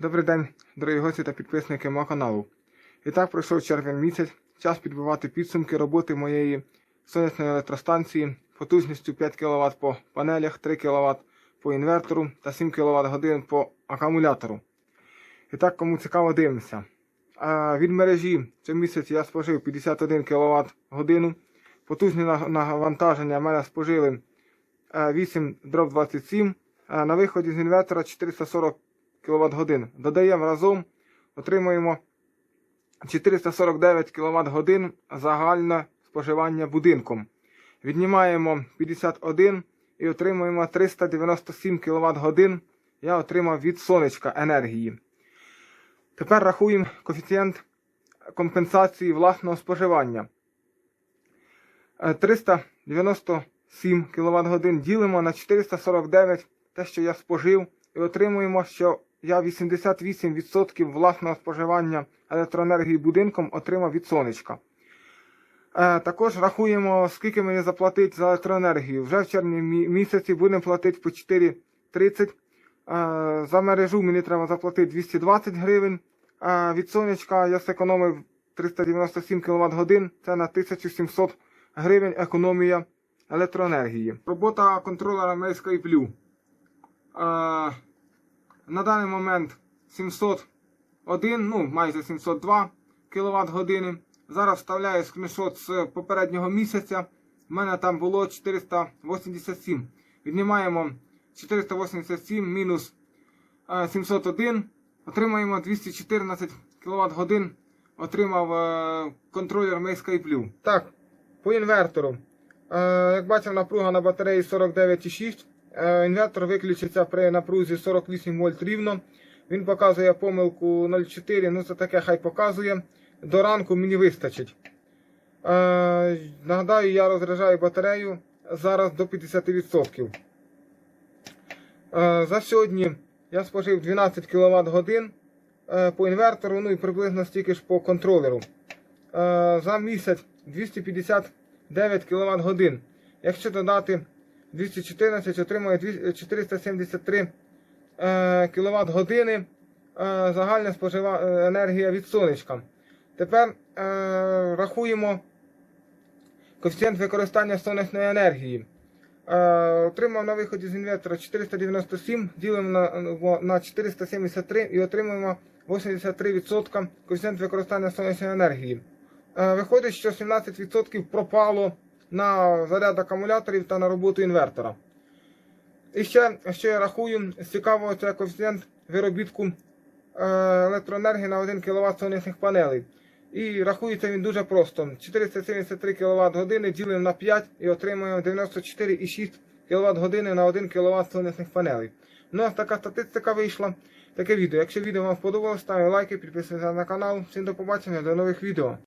Добрий день, дорогі гості та підписники мого каналу. І так пройшов червень місяць. Час підбивати підсумки роботи моєї сонячної електростанції потужністю 5 кВт по панелях, 3 кВт по інвертору та 7 кВт годин по акумулятору. І так, кому цікаво, дивимося. А від мережі цього місяць я спожив 51 кВт годину. Потужні навантаження в мене спожили е, 8 дроб 27. а На виході з інвертора 440 кВт годин. Додаємо разом, отримуємо 449 кВт годин загальне споживання будинком. Віднімаємо 51 і отримуємо 397 кВт годин. Я отримав від сонечка енергії. Тепер рахуємо коефіцієнт компенсації власного споживання. Е, 397 кВт годин ділимо на 449 те, що я спожив, і отримуємо, що я 88% власного споживання електроенергії будинком отримав від сонечка. Е, також рахуємо, скільки мені заплатить за електроенергію. Вже в червні місяці будемо платити по 4,30. Е, за мережу мені треба заплатити 220 гривень. Від сонечка я зекономив 397 кВт годин. Це на 1700 гривень економія електроенергії. Робота контролера Мейської Плю. Е, на даний момент 701, ну майже 702 кВт години. Зараз вставляю скріншот з попереднього місяця. У мене там було 487. Віднімаємо 487 мінус е, 701. Отримаємо 214 кВт годин. Отримав е, контролер Мейської Плю. Так, по інвертору. Е, як бачимо, напруга на батареї 49,6. Е, інвертор виключиться при напрузі 48 вольт рівно. Він показує помилку 0,4, ну це таке хай показує. До ранку мені вистачить. Е, нагадаю, я розряджаю батарею зараз до 50%. Е, за сьогодні я спожив 12 кВт годин по інвертору, ну і приблизно стільки ж по контролеру. За місяць 259 кВт годин. Якщо додати 214, отримує 473 е, кВт години е, загальна спожива е, енергія від сонечка. Тепер е, рахуємо коефіцієнт використання сонячної енергії. Е, отримав на виході з інвертора 497, ділимо на, на 473 і отримуємо 83% коефіцієнт використання сонячної енергії. Е, виходить, що 17% пропало на заряд акумуляторів та на роботу інвертора. І ще, що я рахую, з цікавого це коефіцієнт виробітку е, електроенергії на 1 кВт сонячних панелей. І рахується він дуже просто. 473 кВт години ділимо на 5 і отримуємо 94,6 кВт години на 1 кВт сонячних панелей. Ну, ось така статистика вийшла. Таке відео. Якщо відео вам сподобалось, ставте лайки, підписуйтесь на канал. Всім до побачення, до нових відео.